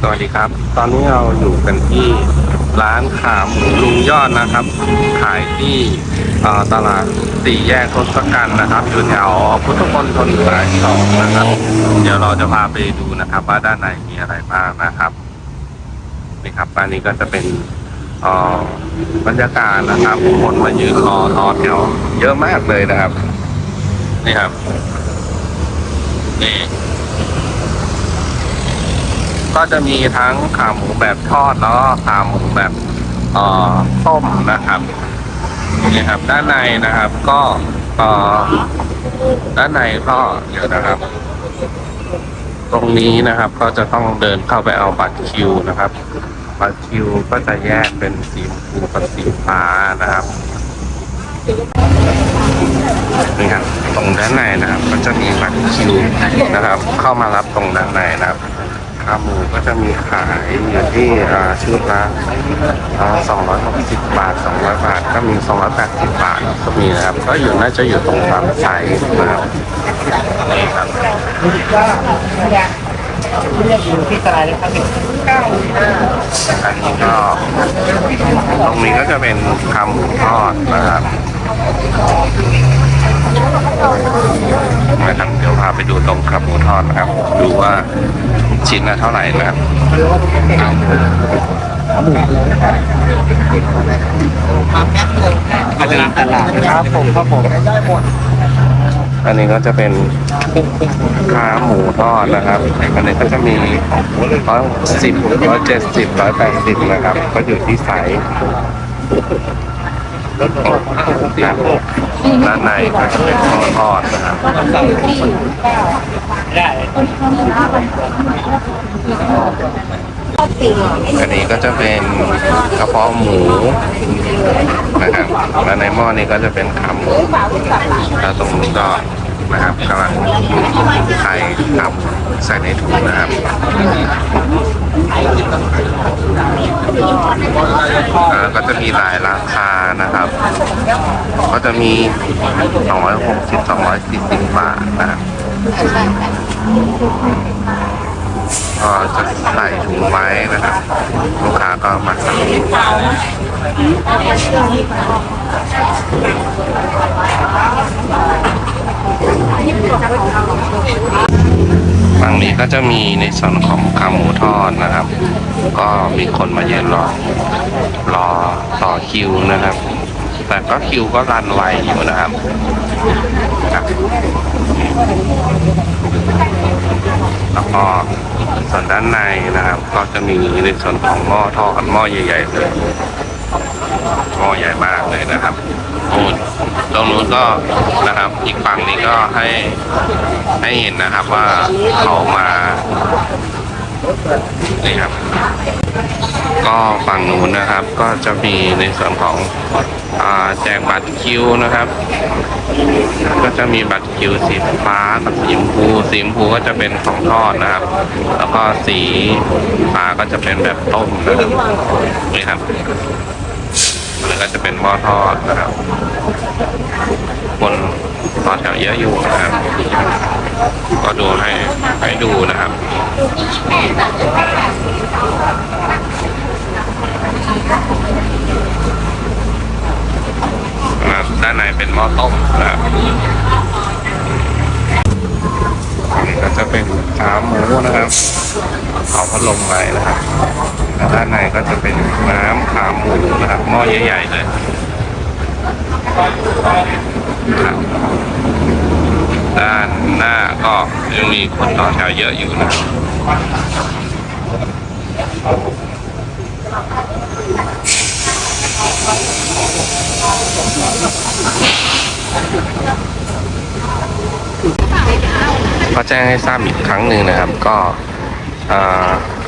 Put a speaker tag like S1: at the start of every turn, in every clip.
S1: สวัสดีครับ ตอนนี้เราอยู่กันที่ร้านขาหมูลุงยอดนะครับ ขายที่ตลาดสี่แยกทศกัณฐ์นะครับ อยู่แถวพุทธมณฑลสายสองนะครับ เดี๋ยวเราจะพาไปดูนะครับว่าด้านในมีอะไรบ้างนะครับนี่ครับอันนี้ก็จะเป็นบรรยากาศนะครับคนมายืนรอต่อแถวเยอะมากเลยนะครับ นี่ครับนี่ ก็จะมีทั้งขาหมูแบบทอดแล้วก็ขาหมูแบบต้มนะครับนี่ครับ ด้านในนะครับ ก็ด้านในก็เดี๋ยวนะครับ ตรงนี้นะครับ ก็จะต้องเดินเข้าไปเอาบัตรคิวนะครับบัตรคิวก็จะแยกเป็นสีชมพูกับสีฟ้านะครับนี่ครับตรงด้านในนะครับ ก็จะมีบัตรคิวนะครับ เข้ามารับตรงด้านในนะครับ ขาหมูก็จะมีขายอยู่ที่ชุดละสองร้อยหกสิบบาทสองร้อยบาท ก็มีสองร้อยแปดสิบบาทก็มีนะครับ ก็อยู่น่าจะอยู่ตรงปั๊มไซส์นะครับนี่ครับ
S2: เรียกอยู่ที่ตลาดเลยครับ
S1: อันนี้ก็ตรงนี้ก็จะเป็นขาหมูทอดนะครับ นะครับเดี๋ยวพาไปดูตรงขาหมูทอดนะครับ ดูว่าชิ้นละเท่าไหร่นะครับ
S2: มาจากตลาดครับผมครับผมได้หม
S1: อันนี้ก็จะเป็นขาหมูทอดนะครับ อันนี้ก็จะมีร้อยสิบร้อยเจ็ดสิบร้อยแปดสิบนะครับ ก็อยู่ที่ไซส์ ครับด้านในก็จะเป็นหมูทอดนะครับ
S2: ได้
S1: อันนี้ก็จะเป็นกระเพาะหมูนะครับและในหม้อนี้ก็จะเป็นขาหมูแล้วตรงนี้ก็นะครับกำลังใส่ทำใส่ในถุงนะครับ ก็จะมีหลายราคานะครับ ก็จะมี 260 240 บาทนะก็จะใส่ถุงไว้นะครับ ลูกค้าก็มาสั่ง ฝั่งนี้ก็จะมีในส่วนของขาหมูทอดนะครับ ก็มีคนมายืนรอรอต่อคิวนะครับ แต่ก็คิวก็รันไวอยู่นะครับครับแล้วก็ส่วนด้านในนะครับ ก็จะมีในส่วนของหม้อทอดหม้อใหญ่ๆเลยหม้อใหญ่มากเลยนะครับ นูนตรงนู้นก็นะครับ อีกฝั่งนี้ก็ให้ให้เห็นนะครับว่าเขามานี่ครับ ก็ฝั่งนู้นนะครับ ก็จะมีในส่วนของอแจกบัตรคิวนะครับ ก็จะมีบัตรคิวสีฟ้ากับสีชมพูสีชมพูก็จะเป็นของทอดนะครับ แล้วก็สีฟ้าก็จะเป็นแบบต้มนะครับนี่ครับ แล้วก็จะเป็นหม้อทอดนะครับคนต่อแถวเยอะอยู่นะครับ ก็ดูให้ให้ดูนะครับด้านในเป็นหม้อต้มนะครับก็จะเป็นขาหมูนะครับเอาพัดลมไว้นะครับ แล้วด้านในก็จะเป็นน้ำขาหมูนะครับหม้อใหญ่ๆเลยครับด้านหน้าก็ยังมีคนต่อแถวเยอะอยู่นะครับก็แจ้งให้ทราบอีกครั้งหนึ่งนะครับ ก็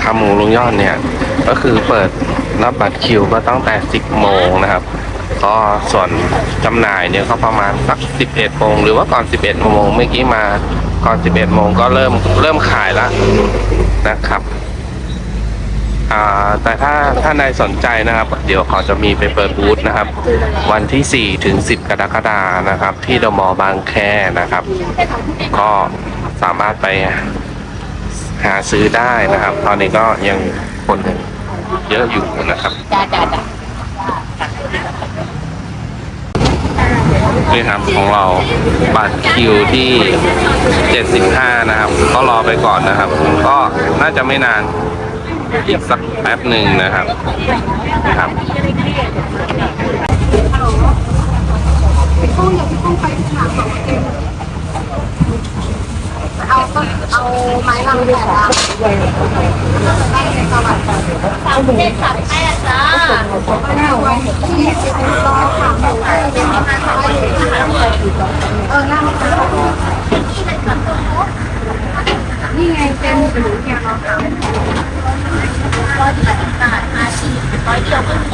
S1: ขาหมูลุงยอดเนี่ย ก็คือเปิดรับบัตรคิวก็ตั้งแต่ 10 โมงนะครับ ก็ส่วนจำหน่ายเนี่ยก็ประมาณสัก 11 โมงหรือว่าก่อน 11 โมงเมื่อกี้มาก่อน 11 โมงก็เริ่มเริ่มขายแล้วนะครับอ่าแต่ถ้าถ้านในสนใจนะครับ เดี๋ยวเขาจะมีไปเปิดบูธนะครับ วันที่ 4 ถึง 10 กรกฎานะครับ ที่เดอะมอลล์บางแคนะครับ ก็สามารถไป หาซื้อได้นะครับ ตอนนี้ก็ยังคนเยอะอยู่นะครับ
S3: จ้าจ้าจ้า
S1: นี่ครับของเราบัตรคิวที่ 75 นะครับ ก็รอไปก่อนนะครับ ก็น่าจะไม่นานอีกสักแป๊บหนึ่งนะครับครับ
S3: เอาก็เอา ไม้ลำเลียงละสามเจ็ดสามแปดจ้าเออนั่งนี่ไงเป็นหนูแกเราทำร้อยแปดบาทมาชีร้อยเดียวก็มี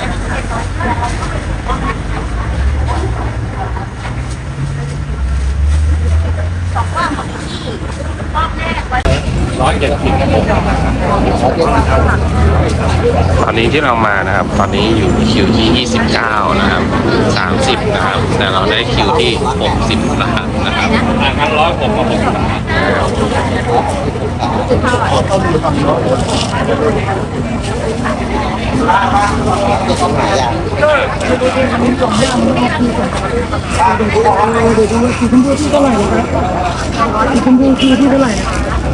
S3: สองว่าของพี่รอบแรกไว้
S1: ตอนนี้ที่เรามานะครับ ตอนนี้อยู่คิวที่ 29 นะครับ 30 นะครับ แต่เราได้คิวที่ 60นะครับนะครับครั้งร้อยผมก็ผมจะต้องหาอย่คุณดูที่เท่าไหร่นะครับคุณดูที่เท่าไหร่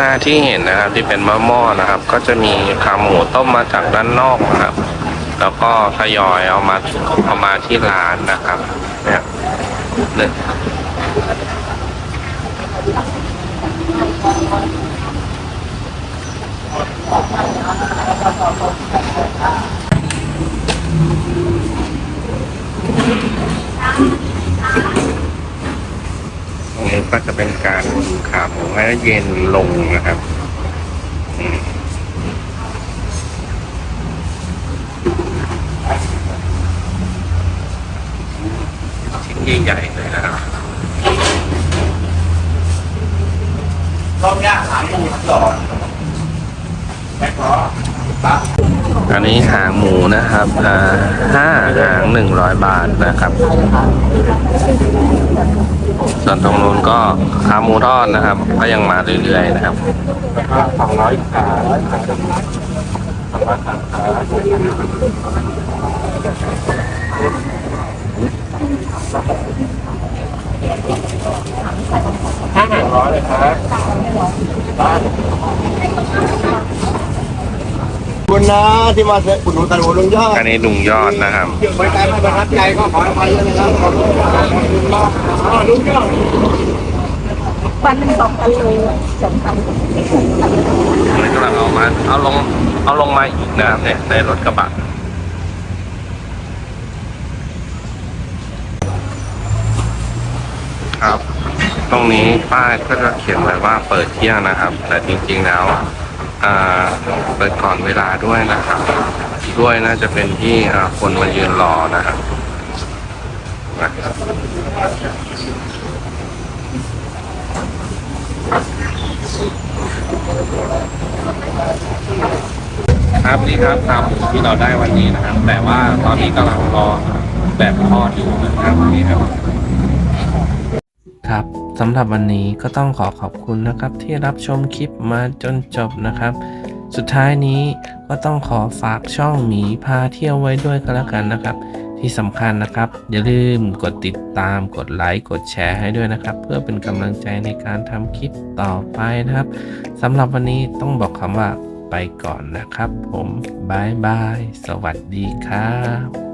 S1: น้าที่เห็นนะครับ ที่เป็นมะม่อนะครับ ก็จะมีขาหมูต้มมาจากด้านนอกนะครับ แล้วก็ทยอยเอามาเอามาที่ร้านนะครับเนี่ยเนี่ยตรง นี้ก็จะเป็นการขาหมูให้เย็นลงนะครับอืมชิ้นใหญ่ๆเลยนะครับ
S2: รอบนี้หางหมูหลอดแม่ขอ
S1: อั นี้หางหมูนะครับอ่าห้าหางหนึ่งร้อยบาทนะครับ ส่วนตรงนู้นก็ขาหมูทอดนะครับ ก็ยังมาเรื่อยๆนะครับ
S2: สองร้อยขาร้อยขาห้าร้อยเลยครับ คุณนะที่มาเสอุดหนุนตะลุลุงยอด
S1: อันนี้ลุงยอดนะครับ
S2: บริการไม่ประทับใจก็ขออภัยด้วยนะครับขอบคุณครับอ๋อลุงยอด
S3: วันหนึ่งสองพันเลยสองพัน
S1: อันนี้กำลังเอามาเอาลงเอาลงมาอีกนะครับเนี่ยในรถกระบะครับ ตรงนี้ป้ายก็จะเขียนไว้ว่าเปิดเที่ยงนะครับ แต่จริงๆแล้วอ่า เปิดก่อนเวลาด้วยนะครับ ด้วยน่าจะเป็นที่คนมายืนรอนะครับครับนี่ครับครับที่เราได้วันนี้นะครับ แต่ว่าตอนนี้กำลังรอแบบทอดอยู่นะครับนี่ครับ ครับสำหรับวันนี้ก็ต้องขอขอบคุณนะครับที่รับชมคลิปมาจนจบนะครับ สุดท้ายนี้ก็ต้องขอฝากช่องหมีพาเที่ยวไว้ด้วยก็แล้วกันนะครับ ที่สำคัญนะครับ อย่าลืมกดติดตามกดไลค์กดแชร์ให้ด้วยนะครับ เพื่อเป็นกำลังใจในการทำคลิปต่อไปนะครับสำหรับวันนี้ต้องบอกคำว่าไปก่อนนะครับ ผมบายบาย สวัสดีครับ